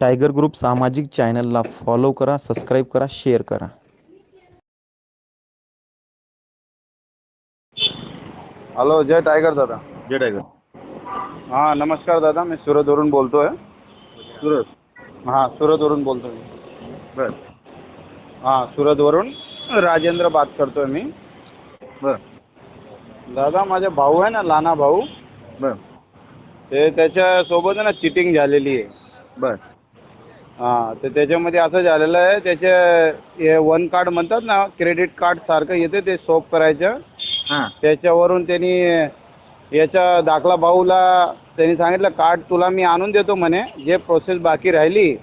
Tiger group सामाजिक चॅनलला follow करा सबस्क्राईब करा शेअर करा. हॅलो जय टायगर दादा. जय टायगर हाँ नमस्कार दादा मैं मी सुरतवरून बोलतो आहे सुरत हाँ सुरतवरून बोलतो मी बर। हाँ सुरतवरून राजेंद्र बात करतो आहे मी। बर। दादा माझा भाऊ आहे ना लहाना भाऊ। बर। ते त्याच्यासोबत ना चिटिंग झालेली आहे। बर। हां तर त्याच्यामध्ये असं झालेलं आहे त्याचे हे वन कार्ड म्हणतात ना क्रेडिट कार्ड सारखं येते ते सोप करायचं. हां. त्याच्यावरून त्यांनी याचा दाखला भाऊला त्यांनी सांगितलं कार्ड तुला मी आणून देतो म्हणे जे प्रोसेस बाकी राहिली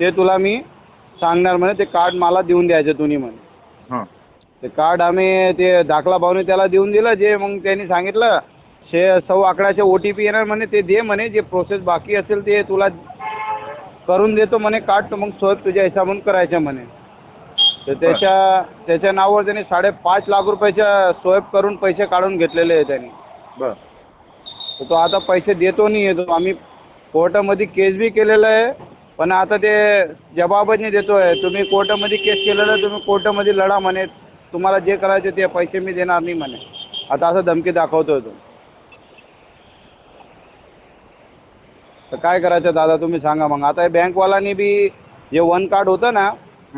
ते तुला मी सांगणार म्हणे ते कार्ड मला देऊन द्यायचं तुम्ही म्हणे. हां. ते कार्ड आम्ही ते दाखला भाऊने त्याला देऊन दिलं जे मग त्यांनी सांगितलं शे सौ आकडाचे ओ टी पी येणार म्हणे ते दे म्हणे जे प्रोसेस बाकी असेल ते तुला करून देतो म्हणे तर मग स्वत तुझ्या हिसाबून करायचं म्हणे. तर त्याच्या त्याच्या नावावर त्यांनी साडेपाच लाख रुपयाच्या स्वॅप करून पैसे काढून घेतलेले आहे त्यांनी. बर. तर तो आता पैसे देतो नाही येतो आम्ही कोर्टामध्ये केस बी केलेलं आहे पण आता ते जबाबच नाही देतो आहे तुम्ही कोर्टामध्ये केस केलेलं आहे तुम्ही कोर्टामध्ये लढा म्हणे. तुम्हाला जे करायचे ते पैसे मी देणार नाही म्हणे. आता असं धमकी दाखवतोय तो. तर काय करायचं दादा तुम्ही सांगा मग. आता हे बँकवाल्यांनी बी जे वन कार्ड होतं ना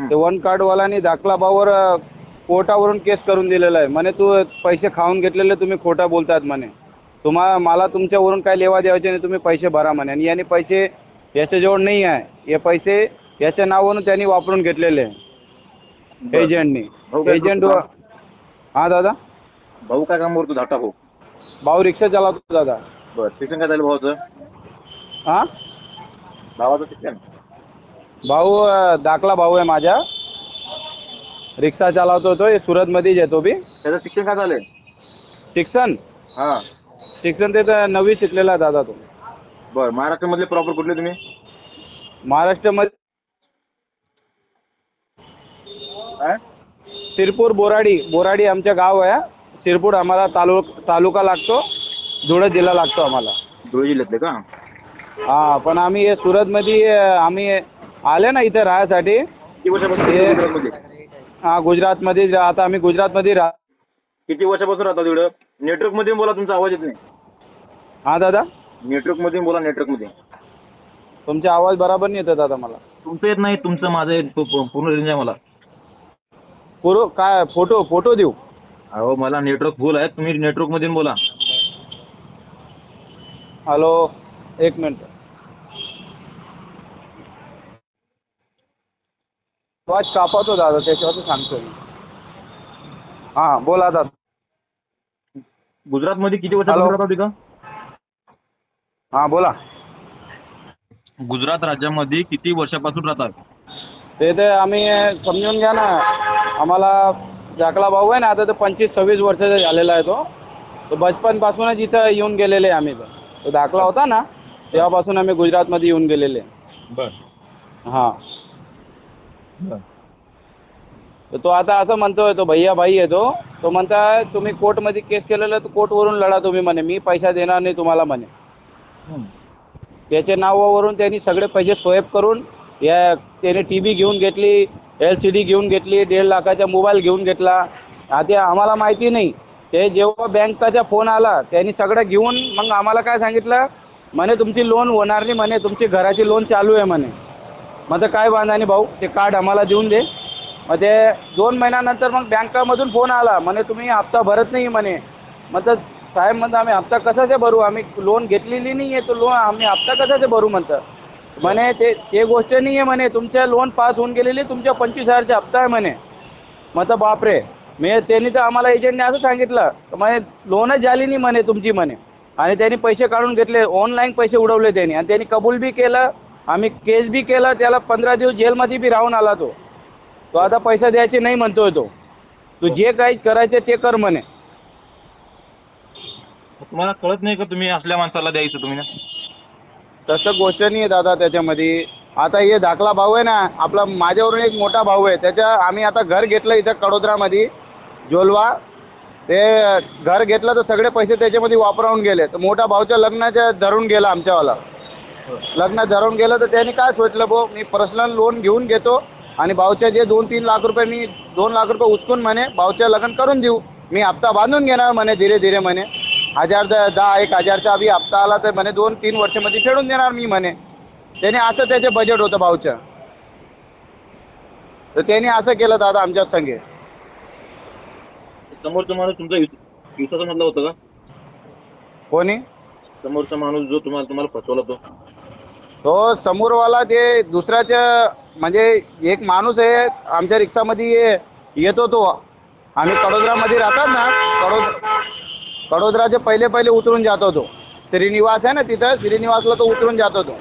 ते वन कार्डवाल्यांनी दाखला भाऊवर अ, कोर्टावरून केस करून दिलेलं आहे. म्हणे तू पैसे खाऊन घेतलेले तुम्ही खोटा बोलतात म्हणे. तुम्हाला मला तुमच्यावरून काय लेवा द्यायचे नाही तुम्ही पैसे भरा म्हणे. आणि याने पैसे याच्याजवळ नाही आहे. हे पैसे याच्या नावावरून त्यांनी वापरून घेतलेले आहे. एजंटनी. एजंट? हां दादा? भाऊ काय काम करतो? धाकटा भाऊ. भाऊ रिक्षा चालवतो दादा. बर शिक्षण काय झालं भावाचं? हां? भावाचं शिक्षण? भाऊ दाखला भाऊ आहे माझा रिक्षा चालवतो तो हे सुरतमध्येच येतो बी. त्याचं शिक्षण काय झालंय? शिक्षण? हां. शिक्षण ते तर नववी शिकलेला आहे दादा तो. बर महाराष्ट्रामधले प्रॉपर कुठले तुम्ही? महाराष्ट्रामध्ये काय शिरपूर बोराडी बोराडी आमचं गाव आहे. शिरपूर आम्हाला तालु तालुका लागतो. धुळे जिल्हा लागतो आम्हाला. धुळे जिल्ह्यातले का? हां पण आम्ही हे सुरतमध्ये अ, आम्ही आले ना इथे राहायसाठी. किती वर्षापासून हे- गुजरातमध्ये? हां गुजरातमध्ये आता आम्ही गुजरातमध्ये राह किती वर्षापासून राहता तिकडं? नेटवर्कमध्ये बोला तुमचा आवाज येत नाही. हां दादा? नेटवर्कमध्ये बोला नेटवर्कमध्ये तुमचा आवाज बरोबर नाही येतो दादा मला. तुमचं येत नाही तुमचं माझं येत पू- पू- पूर्ण रेंज आहे मला. पुरो काय फोटो फोटो देऊ? अहो मला नेटवर्क फुल आहे तुम्ही नेटवर्कमध्ये बोला. हॅलो? एक मिनिट. आवाज कापतो दादा त्याच्यावर सांगतो मी. हां बोला दादा. गुजरातमध्ये किती हॅलो. राहता तिथं हां बोला. गुजरात राज्यामध्ये किती वर्षापासून राहतात? ते ते आम्ही समजून घ्या ना. आम्हाला जाकला भाऊ आहे ना आता तर पंचवीस सव्वीस वर्षाचा झालेला आहे तो. तो बचपनपासूनच इथं येऊन गेलेले आम्ही. तर तो दाखला होता ना तेव्हापासून आम्ही गुजरातमध्ये येऊन गेलेले. बर. हां. तर तो आता असं म्हणतोय तो भैया भाई आहे तो. तो म्हणताय तुम्ही कोर्टमध्ये केस केलेलं तर कोर्टवरून लढा तुम्ही म्हणे. मी पैसा देणार नाही तुम्हाला म्हणे. त्याच्या नावावरून त्यांनी सगळे पैसे स्वॅप करून या त्याने टी व्ही घेऊन घेतली एल सी डी घेऊन घेतली दीड लाखाचा मोबाईल घेऊन घेतला. आता आम्हाला माहिती नाही. ते जेव्हा बँकाचा फोन आला त्यांनी सगळं घेऊन मग आम्हाला काय सांगितलं? म्हणे तुमची लोन होणार नाही म्हणे तुमची घराची लोन चालू आहे म्हणे. मग तर काय बांधा भाऊ ते कार्ड आम्हाला देऊन दे. मग ते दोन महिन्यानंतर मग बँकामधून फोन आला. म्हणे तुम्ही हप्ता भरत नाही म्हणे. मग तर साहेब म्हणतं आम्ही हप्ता कशाचे भरू? आम्ही लोन घेतलेली नाही आहे तो लोन आम्ही हप्ता कशाचे भरू? म्हणतं म्हणे ते ते गोष्ट नाही आहे म्हणे. तुमच्या लोन पास होऊन गेलेली तुमच्या पंचवीस हजारचा हप्ता आहे म्हणे. मग तर बापरे मी त्यांनी तर आम्हाला एजंटने असं सांगितलं. तर म्हणे लोनच झाली नाही म्हणे तुमची म्हणे. आणि त्यांनी पैसे काढून घेतले ऑनलाईन पैसे उडवले त्यांनी. आणि त्यांनी कबूल बी केलं आम्ही केस बी केलं त्याला पंधरा दिवस जेलमध्ये बी राहून आला तो. तो आता पैसा द्यायचे नाही म्हणतोय तो. तू जे काही करायचे ते कर म्हणे. तुम्हाला कळत नाही का तुम्ही असल्या माणसाला द्यायचं तुम्ही ना? तसं गोष्ट नाही आहे दादा त्याच्यामध्ये. आता हे धाकला भाऊ आहे ना आपला माझ्यावरून एक मोठा भाऊ आहे. त्याच्या आम्ही आता घर घेतलं इथं कडोद्रामध्ये. जोलवा ते घर घेतलं तर सगळे पैसे त्याच्यामध्ये वापरावून गेले. तर मोठा भाऊच्या लग्नाच्या धरून गेला आमच्यावाला. लग्न धरून गेलं तर त्यांनी काय सोचलं भाऊ मी पर्सनल लोन घेऊन घेतो आणि भाऊच्या जे दोन तीन लाख रुपये मी दोन लाख रुपये उचकून म्हणे भाऊच्या लग्न करून देऊ. मी हप्ता बांधून घेणार म्हणे धीरे धीरे म्हणे. हजार दहा एक हजारचा आम्ही हप्ता आला तर म्हणे दोन तीन वर्षामध्ये फेडून देणार मी म्हणे. त्याने असं त्याचे बजेट होतं भाऊचं. तर त्याने असं केलं दादा आमच्या संगे. समोरचा माणूस तुमचा विस- विश्वासा मधला होता का? कोणी? समोरचा माणूस जो तुम्हाला तुम्हाला फसवला तो. तो समोरवाला ते दुसऱ्याच्या म्हणजे एक माणूस आहे आमच्या रिक्षामध्ये ये- येतो तो. आम्ही कडोदरामध्ये राहतात ना कडोद कडोदराचे पहिले पहिले उतरून जातो तो. श्रीनिवास आहे ना तिथं श्रीनिवासला तो उतरून जातो तो.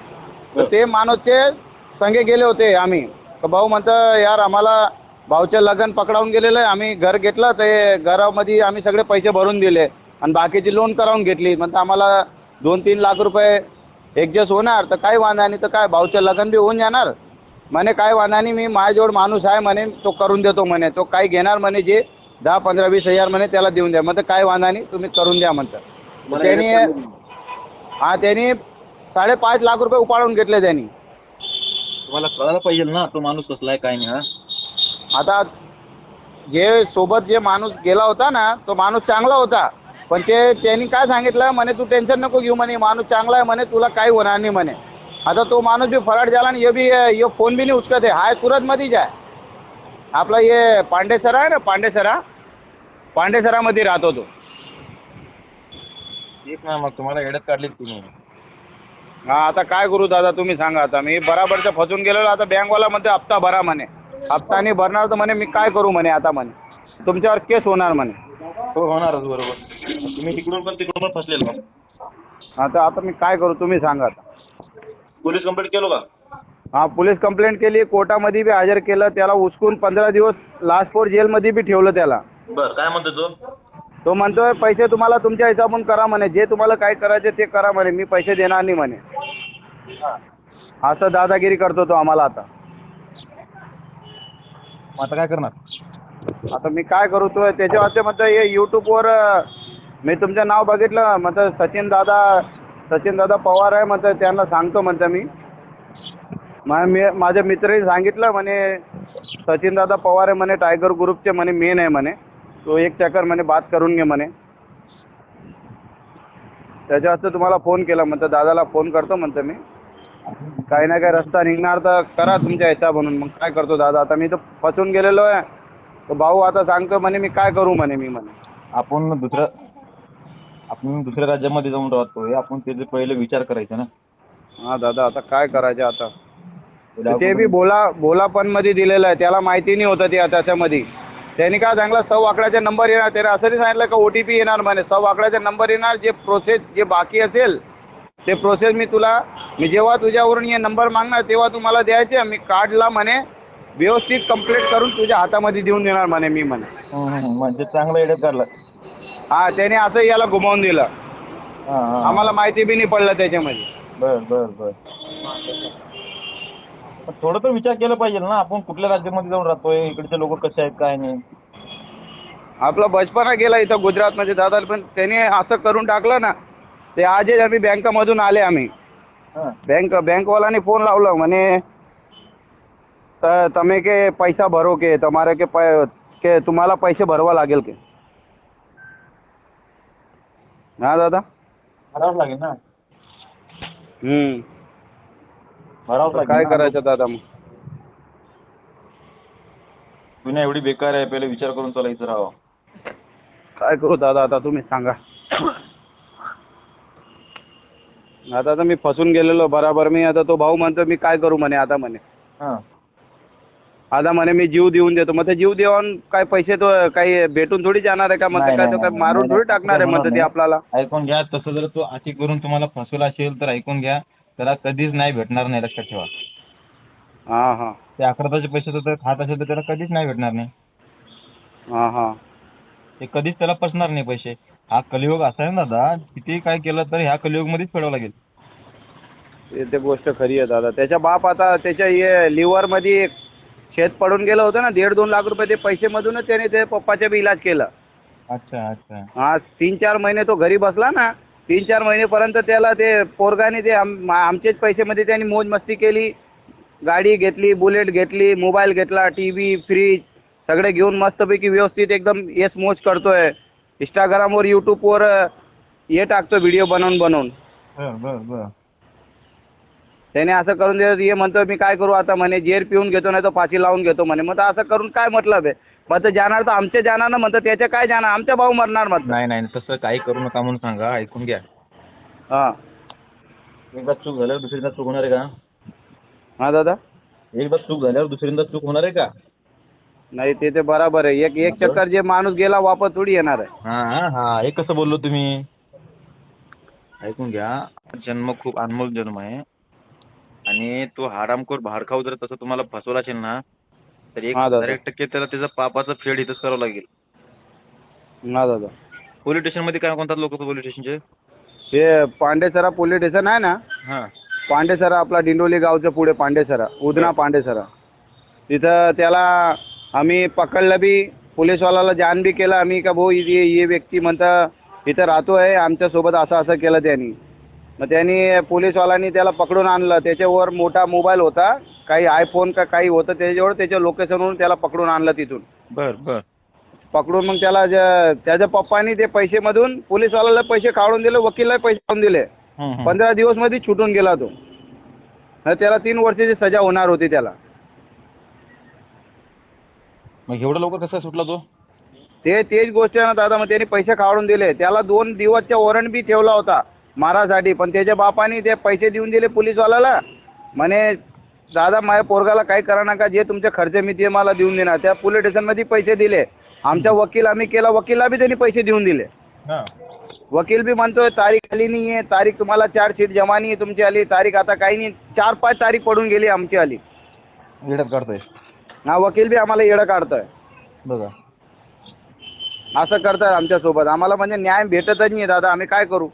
तर ते माणूसचे संगे गेले होते आम्ही. तर भाऊ म्हणतं यार आम्हाला भाऊचं लग्न पकडावून गेलेलं आहे. आम्ही घर घेतलं ते घरामध्ये आम्ही सगळे पैसे भरून दिले. आणि बाकीची लोन करावून घेतली. म्हणतं आम्हाला दोन तीन लाख रुपये ॲडजस्ट होणार. तर काय वांधा नाही तर काय? भाऊचं लग्न बी होऊन जाणार. म्हणे काय वांधा नाही मी माझ्याजवळ माणूस आहे म्हणे तो करून देतो म्हणे. तो काय घेणार म्हणे जे दहा पंधरा वीस हजार म्हणे त्याला देऊन द्या. म्हणतं काय वांधा नाही तुम्ही करून द्या म्हणतं. त्यांनी हा त्यांनी साडेपाच लाख रुपये उपाडून घेतले त्यांनी. तुम्हाला कळायला पाहिजे ना तो माणूस कसला आहे काय नाही हा? आता जे सोबत जे माणूस गेला होता ना तो माणूस चांगला होता. पण ते त्यांनी काय सांगितलं? म्हणे तू टेन्शन नको घेऊ म्हणे माणूस चांगला आहे म्हणे तुला काही होणार नाही म्हणे. आता तो माणूस बी फरार झाला आणि हे बी हे फोन बी नाही उचकत आहे. हाय सुरतमध्येच आहे. आपला हे पांडेसरा आहे ना पांडेसरा? पांडेसरामध्ये राहतो तो. तेच ना मग तुम्हाला येड्यात काढली तुम्ही हा आता काय करू दादा तुम्ही सांगा. आता मी बराबरचं फसून गेलेलो आता बँकवाला म्हणते हप्ता भरा म्हणे. हप्ता नाही भरणार तर म्हणे मी काय करू म्हणे आता म्हणे. तुमच्यावर केस होणार म्हणे. हो होणारच बरोबर. तुम्ही तिकडून पण तिकडून पण फसलेला आता आता मी काय करू तुम्ही सांगा आता. पोलीस कंप्लेंट केलो का? हा पोलीस कंप्लेंट केली कोर्टामध्ये बी हजर केलं त्याला उचकून पंधरा दिवस लास्ट फोर जेलमध्ये बी ठेवलं त्याला. बर काय म्हणतो तो? तो म्हणतोय पैसे तुम्हाला तुमच्या हिसाबून करा म्हणे जे तुम्हाला काय करायचे ते करा म्हणे मी पैसे देणार नाही म्हणे. असं दादागिरी करतो तो आम्हाला आता. मग आता काय करणार? आता मी काय करू तो त्याच्या वास्ते हे यूट्यूबवर मी तुमचं नाव बघितलं म्हणतं सचिन दादा सचिन दादा पवार आहे म्हणतं त्यांना सांगतो म्हणतं मी. मा मी माझ्या मित्राने सांगितलं म्हणे सचिन दादा पवार आहे म्हणे टायगर ग्रुपचे म्हणे मेन आहे म्हणे. तो एक चक्कर म्हणे बात करून घे म्हणे. त्याच्या वास्ते तुम्हाला फोन केला म्हणतं दादाला फोन करतो म्हणतं मी. काही ना काही रस्ता निघणार तर करा तुमच्या ह्याच्या म्हणून. मग काय करतो दादा? आता मी तर फसून गेलेलो आहे. तर भाऊ आता सांगतो म्हणे मी काय करू म्हणे मी म्हणे. आपण दुसऱ्या आपण दुसऱ्या राज्यामध्ये जाऊन राहतोय आपण त्याचे पहिले विचार करायचा ना. हां दादा आता काय करायचं आता? ते बी बोला बोलापणमध्ये दिलेलं आहे. त्याला माहिती नाही होतं ते त्याच्यामध्ये. त्यांनी काय सांगलं सव आकड्याचा नंबर येणार. त्याने असं नाही सांगितलं का ओ टी पी येणार म्हणे. सव आकड्याचा नंबर येणार. जे प्रोसेस जे बाकी असेल ते प्रोसेस मी तुला मी जेव्हा तुझ्यावरून हे नंबर मागणार तेव्हा तू मला द्यायचे मी कार्डला म्हणे व्यवस्थित कंप्लीट करून तुझ्या हातामध्ये देऊन देणार म्हणे मी म्हणे. म्हणजे चांगला येड्यात काढला हां त्याने असं याला घुमावून दिलं. हा हा. आम्हाला माहिती बी नाही पडलं त्याच्यामध्ये. बर बर बर. पण थोडं तर विचार केला पाहिजे ना आपण कुठल्या राज्यामध्ये जाऊन राहतोय इकडचे लोक कसे आहेत काय नाही. आपला बचपना गेला इथं गुजरातमध्ये दादा पण त्याने असं करून टाकलं ना ते आजच आम्ही बँकामधून आले आम्ही. हा बँक बँकवाल्याने फोन लावलं म्हणे "त- તમે કે પૈસા ભરો કે તમારે કે પ- કે तुम्हाला पैसे भरवा लागेल के हा दादा भरावंच लागेल ना हम्म भरावंच तर लागेल काय ना. करायचं दादा मग दुनिया एवढी बेकार आहे पहिले विचार करून चालायचं राहावं काय करू दादा आता तुम्ही सांगा आता तर मी फसून गेलेलो बराबर. मी आता तो भाऊ म्हणतो मी काय करू? म्हणे आता म्हणे. हां. आता म्हणे मी जीव देऊन देतो. मग ते जीव देऊन काय पैसे तो काही भेटून थोडी जाणार आहे का? मग नाही, काय नाही, तो काय नाही, मारून नाही, थोडी टाकणार आहे म्हणतं ते नाही. आपल्याला. ऐकून घ्या तसं जर तो अति करून तुम्हाला फसवला असेल तर ऐकून घ्या. त्याला कधीच नाही भेटणार नाही लक्षात ठेवा. हां हां. ते अकराचे पैसे तर तो खात असेल तर त्याला कधीच नाही भेटणार नाही. हां हां. ते कधीच त्याला पसणार नाही पैसे. हा कलियुग असा आहे ना दादा किती काय केलं तर ह्या कलियुगमध्येच फेडावं लागेल. ते ते गोष्ट खरी आहे दादा. त्याच्या बाप आता त्याच्या हे लिव्हरमध्ये शेत पडून गेलं होतं ना दीड दोन लाख रुपये ते पैसेमधूनच त्याने ते पप्पाचे बी इलाज केलं. अच्छा अच्छा. हा तीन चार महिने तो घरी बसला ना तीन चार महिनेपर्यंत त्याला ते पोरगाने ते आम आमचेच पैसेमध्ये त्यांनी मोज मस्ती केली. गाडी घेतली बुलेट घेतली मोबाईल घेतला टी व्ही फ्रीज सगळे घेऊन मस्तपैकी व्यवस्थित एकदम येस मोज करतोय. इंस्टाग्रामवर यूट्यूबवर हे टाकतो व्हिडिओ बनवून बनवून. बरं बरं बरं. त्याने असं करून दिलं हे म्हणतो मी काय करू आता म्हणे जेर पिऊन घेतो नाही तर फाशी लावून घेतो म्हणे. मग असं करून काय मतलब आहे? मग तर जाणार तर आमच्या जाणार ना म्हणतं त्याच्या काय जाणार? आमच्या भाऊ मरणार म्हटलं नाही नाही तसं काही करू नका म्हणून सांगा ऐकून घ्या. हां. एकदा चूक झाल्यावर दुसरीदा चूक होणार आहे का? हां दादा? एकदा चूक झाल्यावर दुसरीदा चूक होणार आहे का? नाही ते ते बराबर आहे. एक एक चक्कर जे माणूस गेला वापस थोडी येणार आहे. हां हां हां. हे कसं बोललो तुम्ही? ऐकून घ्या. जन्म खूप अनमोल जन्म आहे. आणि तो हारामखोर भाडखाऊ जर तसं तुम्हाला फसवला असेल ना तर एक हां दादा. हजार एक टक्के त्याला त्याचं पापाचं फेड इथंच करावं लागेल. हां दादा. पोलीस स्टेशनमध्ये काय म्हणतात लोक पोलीस स्टेशनचे? ते पांडेसरा पोलीस स्टेशन आहे ना? हां. पांडेसरा आपला दिंडोली गावच्या पुढे पांडेसरा उधना पांडेसरा. तिथं त्याला आम्ही पकडलं बी पोलीसवाल्याला जाण बी केलं. आम्ही का भाऊ ये ये व्यक्ती म्हणतं इथं राहतोय आमच्यासोबत असं असं केलं त्यांनी. मग त्यांनी पोलीसवाल्यांनी त्याला पकडून आणलं. त्याच्यावर मोठा मोबाईल होता. काही आयफोन का काही होतं त्याच्यावर त्याच्या लोकेशनवरून त्याला पकडून आणलं तिथून. बरं बरं. पकडून मग त्याला ज- त्याच्या पप्पानी ते पैसेमधून पोलीसवाल्याला पैसे काढून दिले वकीलला पैसे काढून दिले. पंधरा दिवसमध्ये छुटून गेला तो. त्याला तीन वर्षाची सजा होणार होती त्याला. मग एवढं लवकर कसा सुटला तो? ते तेच गोष्ट आहे ना दादा मग त्यांनी पैसे काढून दिले. त्याला दोन दिवसच्या वॉरंट बी ठेवला होता मारासाठी. पण त्याच्या बापानी ते पैसे देऊन दिले पोलीसवाल्याला. म्हणे दादा माझ्या पोरगाला काही करा नका. जे तुमचे खर्च मी ते मला देऊन देणार. त्या पोलीस स्टेशनमध्ये पैसे दिले. आमचा वकील आम्ही केला. वकीलला बी त्यांनी पैसे देऊन दिले. वकील बी म्हणतोय तारीख आली नाही आहे तारीख तुम्हाला चार शीट जमा नाही आहे तुमची आली. तारीख आता काही नाही. चार पाच तारीख पडून गेली आमची आली. काढतोय. हा वकील बी आम्हाला येडं काढतोय. बघा. असं करतात आमच्यासोबत आम्हाला म्हणजे न्याय भेटतच नाही दादा. आम्ही काय करू?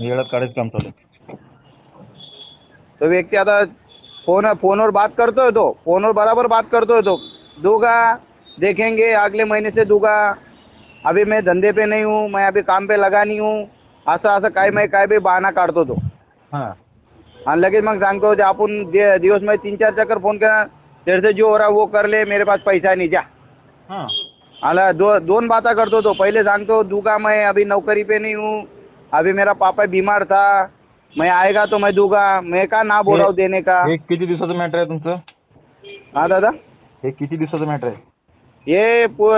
वेळात काढायचं काम चालू आहे. तो व्यक्ती आता फोन फोनवर बात करतोय तो. फोनवर बराबर बात करतोय तो. दूंगा देखेंगे अगले महीने से दूंगा. अभी मैं धंधे पे नहीं हूँ मैं अभी काम पे लगा नहीं हूँ. असं असं काय माहीत काय बी बहाणा काढतो तो. हां. आणि लगेच मग सांगतो जे आपण दे दिवसमध्ये तीन चार चक्कर फोन केला तेरे जो हो रहा वो कर ले मेरे पास पैसा नहीं जा. हां. आला दो दोन बाता करतो तो. पहिले सांगतो दूंगा मैं अभी नौकरी पे नहीं हूँ. अभी मेरा पापा बीमार था. मैं आएगा तो मैं दूंगा. मैं का ना बोल रहा हूँ देने का? हे किती दिवसाचं मॅटर आहे तुमचं? हाँ दादा? हे किती दिवसाचं मॅटर आहे? ये पु-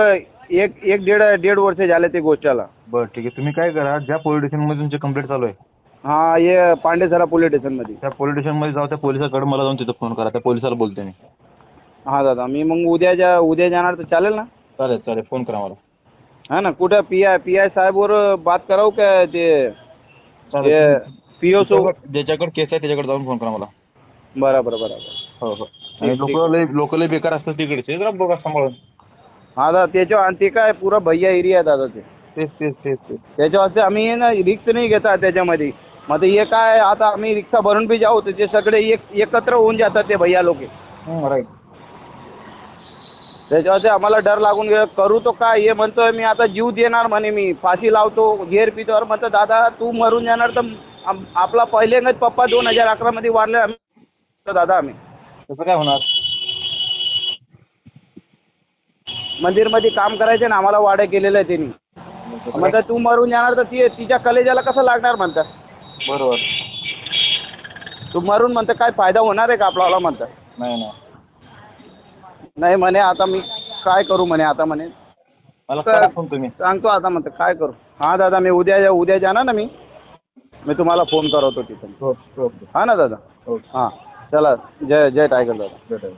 एक एक दीड दीड वर्ष झाले ते गोष्टीला. बरं ठीक आहे. तुम्ही काय करा ज्या पोलीस स्टेशनमध्ये तुमची कंप्लेंट चालू आहे हा ये पांडेसरा पोलीस स्टेशनमध्ये त्या पोलीस स्टेशनमध्ये जाऊ त्या पोलिसाकडे मला जाऊन तिथं फोन करा. त्या पोलिसाला बोलते मी. हा दादा मी मग उद्या जा उद्या जाणार तर चालेल ना? चालेल चालेल. फोन करा मला. हा ना कुठं पी आय पी आय साहेबवर बात करावं का ते? चालेल पी ओ सोबत ज्याच्याकडे- केस आहे त्याच्याकडे जाऊन फोन करा मला. बरोबर बरोबर. हो हो. आणि लोक लय लोक लय बेकार असतात तिकडचे. जरा बघा सांभाळून. हा दादा त्याच्यावर आणि ते काय पुरा भैया एरिया आहे दादा ते. तेच तेच तेच तेच. त्याच्यावर आम्ही ना रिक्स नाही घेतात त्याच्यामध्ये. मग ते हे काय आता आम्ही रिक्षा भरून बी जाऊ तर ते सगळे एक एकत्र होऊन जातात ते भैया लोक. राईट त्याच्यावर आम्हाला डर लागून गेला करू तो काय? हे म्हणतोय मी आता जीव देणार म्हणे मी. फाशी लावतो घेर पितो म्हणतो दादा तू मरून जाणार तर आपला पहिल्यांदाच पप्पा दोन हजार अकरामध्ये वारले आम्ही. दादा आम्ही. तसं काय होणार? मंदिरमध्ये काम करायचे ना आम्हाला वाडे केलेलं आहे त्यांनी. म्हणतात तू मरून जाणार तर ती तिच्या कलेजाला कसं लागणार म्हणतात? बरोबर. तू मरून म्हणतं काय फायदा होणार आहे का आपल्याला म्हणतात नाही नाही. नाही म्हणे आता मी काय करू म्हणे आता म्हणे. मला करा फोन तुम्ही. सांगतो आता म्हणतं काय करू? हां दादा मी उद्या उद्या जाणार ना मी. मी तुम्हाला फोन करवतो तिथून हो हो. हा ना दादा? हो. हां. चला जय जय टायगर दादा. भेटायला